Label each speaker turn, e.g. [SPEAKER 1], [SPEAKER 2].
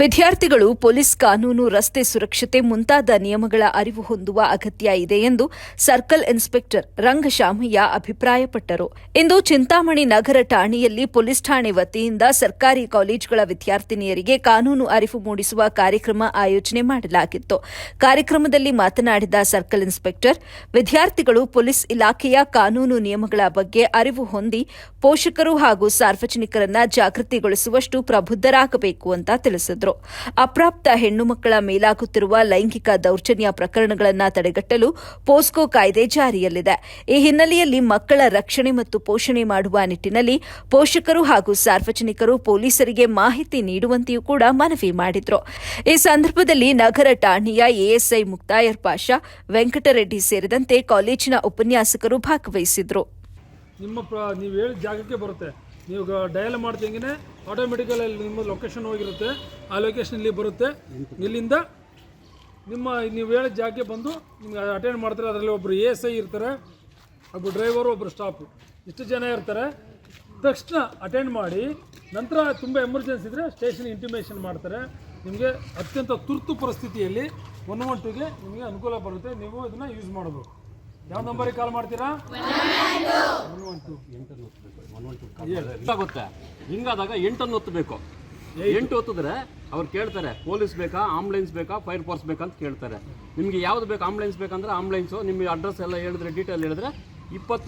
[SPEAKER 1] ವಿದ್ಯಾರ್ಥಿಗಳು, ಪೊಲೀಸ್ ಕಾನೂನು, ರಸ್ತೆ ಸುರಕ್ಷತೆ ಮುಂತಾದ ನಿಯಮಗಳ ಅರಿವು ಹೊಂದುವ ಅಗತ್ಯ ಇದೆ ಎಂದು ಸರ್ಕಲ್ ಇನ್ಸ್ಪೆಕ್ಟರ್ ರಂಗಶಾಮಯ್ಯ ಅಭಿಪ್ರಾಯಪಟ್ಟರು. ಇಂದು ಚಿಂತಾಮಣಿ ನಗರ ಠಾಣೆಯಲ್ಲಿ ಪೊಲೀಸ್ ಠಾಣೆ ವತಿಯಿಂದ ಸರ್ಕಾರಿ ಕಾಲೇಜುಗಳ ವಿದ್ಯಾರ್ಥಿನಿಯರಿಗೆ ಕಾನೂನು ಅರಿವು ಮೂಡಿಸುವ ಕಾರ್ಯಕ್ರಮ ಆಯೋಜನೆ ಮಾಡಲಾಗಿತ್ತು. ಕಾರ್ಯಕ್ರಮದಲ್ಲಿ ಮಾತನಾಡಿದ ಸರ್ಕಲ್ ಇನ್ಸ್ಪೆಕ್ಟರ್, ವಿದ್ಯಾರ್ಥಿಗಳು ಪೊಲೀಸ್ ಇಲಾಖೆಯ ಕಾನೂನು ನಿಯಮಗಳ ಬಗ್ಗೆ ಅರಿವು ಹೊಂದಿ ಪೋಷಕರು ಹಾಗೂ ಸಾರ್ವಜನಿಕರನ್ನ ಜಾಗೃತಿಗೊಳಿಸುವಷ್ಟು ಪ್ರಬುದ್ಧರಾಗಬೇಕು ಅಂತ ತಿಳಿಸಿದರು. ಅಪ್ರಾಪ್ತ ಹೆಣ್ಣು ಮಕ್ಕಳ ಮೇಲಾಗುತ್ತಿರುವ ಲೈಂಗಿಕ ದೌರ್ಜನ್ಯ ಪ್ರಕರಣಗಳನ್ನು ತಡೆಗಟ್ಟಲು ಪೋಸ್ಕೋ ಕಾಯ್ದೆ ಜಾರಿಯಲ್ಲಿದೆ. ಈ ಹಿನ್ನೆಲೆಯಲ್ಲಿ ಮಕ್ಕಳ ರಕ್ಷಣೆ ಮತ್ತು ಪೋಷಣೆ ಮಾಡುವ ನಿಟ್ಟಿನಲ್ಲಿ ಪೋಷಕರು ಹಾಗೂ ಸಾರ್ವಜನಿಕರು ಪೊಲೀಸರಿಗೆ ಮಾಹಿತಿ ನೀಡುವಂತೆಯೂ ಕೂಡ ಮನವಿ ಮಾಡಿದರು. ಈ ಸಂದರ್ಭದಲ್ಲಿ ನಗರ ಠಾಣೆಯ ಎಎಸ್ಐ ಮುಕ್ತಾಯರ್ ಪಾಷಾ, ವೆಂಕಟರೆಡ್ಡಿ ಸೇರಿದಂತೆ ಕಾಲೇಜಿನ ಉಪನ್ಯಾಸಕರು ಭಾಗವಹಿಸಿದ್ರು.
[SPEAKER 2] ನಿಮ್ಮ ನೀವು ಹೇಳಿದ ಜಾಗಕ್ಕೆ ಬರುತ್ತೆ. ನೀವು ಡಯಲ್ ಮಾಡ್ದಂಗೆ ಆಟೋಮೆಟಿಕಲಲ್ಲಿ ನಿಮ್ಮ ಲೊಕೇಶನ್ ಹೋಗಿರುತ್ತೆ. ಆ ಲೊಕೇಶನ್ ಇಲ್ಲಿ ಬರುತ್ತೆ. ಇಲ್ಲಿಂದ ನಿಮ್ಮ, ನೀವು ಹೇಳಿದ ಜಾಗಕ್ಕೆ ಬಂದು ನಿಮ್ಗೆ ಅಟೆಂಡ್ ಮಾಡ್ತಾರೆ. ಅದರಲ್ಲಿ ಒಬ್ಬರು ಎ ಎಸ್ ಐ ಇರ್ತಾರೆ. ಒಬ್ಬರು ಡ್ರೈವರು ಒಬ್ಬರು ಸ್ಟಾಫು ಇಷ್ಟು ಜನ ಇರ್ತಾರೆ. ತಕ್ಷಣ ಅಟೆಂಡ್ ಮಾಡಿ, ನಂತರ ತುಂಬ ಎಮರ್ಜೆನ್ಸಿ ಇದ್ದರೆ ಸ್ಟೇಷನ್ ಇಂಟಿಮೇಷನ್ ಮಾಡ್ತಾರೆ. ನಿಮಗೆ ಅತ್ಯಂತ ತುರ್ತು ಪರಿಸ್ಥಿತಿಯಲ್ಲಿ ಒನ್ ಒನ್ ಟುಗೆ ನಿಮಗೆ ಅನುಕೂಲ ಬರುತ್ತೆ. ನೀವು ಇದನ್ನು ಯೂಸ್ ಮಾಡ್ಬೋದು. ಯಾವ ನಂಬರಿಗೆ ಕಾಲ್ ಮಾಡ್ತೀರಾ?
[SPEAKER 3] ಗೊತ್ತಾಗುತ್ತೆ ಹಿಂಗಾದಾಗ ಎಂಟನ್ನು ಒತ್ತಬೇಕು. ಎಂಟು ಒತ್ತಿದ್ರೆ ಅವ್ರು ಕೇಳ್ತಾರೆ ಪೊಲೀಸ್ ಬೇಕಾ? ಆಂಬುಲೆನ್ಸ್ ಬೇಕಾ? ಫೈರ್ ಫೋರ್ಸ್ ಬೇಕಂತ ಅಂತ ಕೇಳ್ತಾರೆ. ನಿಮಗೆ ಯಾವ್ದು ಬೇಕು ಆಂಬುಲೆನ್ಸ್ ಬೇಕಂದ್ರೆ ಆಂಬುಲೆನ್ಸು ನಿಮಗೆ ಅಡ್ರೆಸ್ ಎಲ್ಲ ಹೇಳಿದ್ರೆ ಡೀಟೇಲ್ ಹೇಳಿದ್ರೆ ಇಪ್ಪತ್ತು